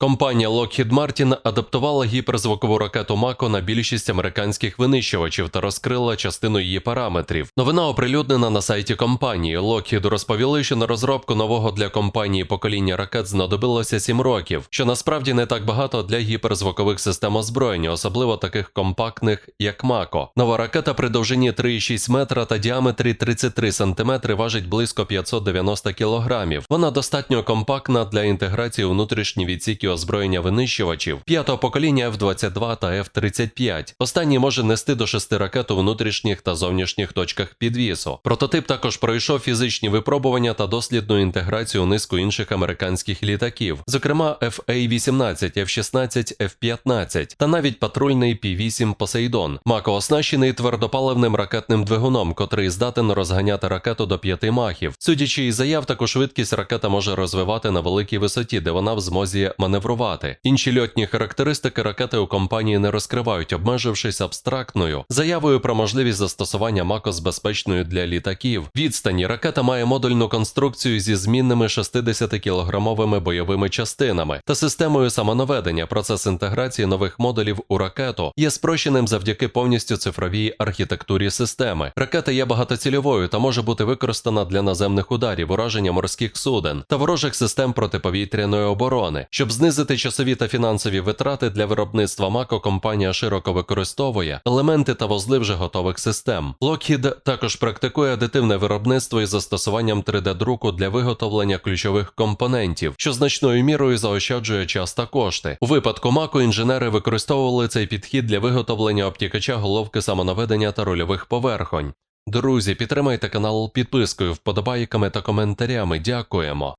Компанія Lockheed Martin адаптувала гіперзвукову ракету Мако на більшість американських винищувачів та розкрила частину її параметрів. Новина оприлюднена на сайті компанії. Lockheed розповіли, що на розробку нового для компанії покоління ракет знадобилося 7 років, що насправді не так багато для гіперзвукових систем озброєння, особливо таких компактних, як Мако. Нова ракета при довжині 3,6 метра та діаметрі 33 см важить близько 590 кг. Вона достатньо компактна для інтеграції внутрішні відсіки озброєння винищувачів п'ятого покоління F-22 та F-35. Останній може нести до 6 ракет у внутрішніх та зовнішніх точках підвісу. Прототип також пройшов фізичні випробування та дослідну інтеграцію низку інших американських літаків, зокрема FA-18, F-16, F-15 та навіть патрульний P-8 Посейдон. Мако оснащений твердопаливним ракетним двигуном, котрий здатен розганяти ракету до 5 махів. Судячи із заяв, таку швидкість ракета може розвивати на великій висоті, де вона в змозі маневрувати. Інші льотні характеристики ракети у компанії не розкривають, обмежившись абстрактною заявою про можливість застосування Мако з безпечною для літаків. Відстані ракета має модульну конструкцію зі змінними 60-кілограмовими бойовими частинами та системою самонаведення. Процес інтеграції нових модулів у ракету є спрощеним завдяки повністю цифровій архітектурі системи. Ракета є багатоцільовою та може бути використана для наземних ударів, ураження морських суден та ворожих систем протиповітряної оборони. Щоб знизити часові та фінансові витрати для виробництва Мако, компанія широко використовує елементи та вузли вже готових систем. Lockheed також практикує адитивне виробництво із застосуванням 3D-друку для виготовлення ключових компонентів, що значною мірою заощаджує час та кошти. У випадку Мако інженери використовували цей підхід для виготовлення обтікача головки самонаведення та рульових поверхонь. Друзі, підтримайте канал підпискою, вподобайками та коментарями. Дякуємо.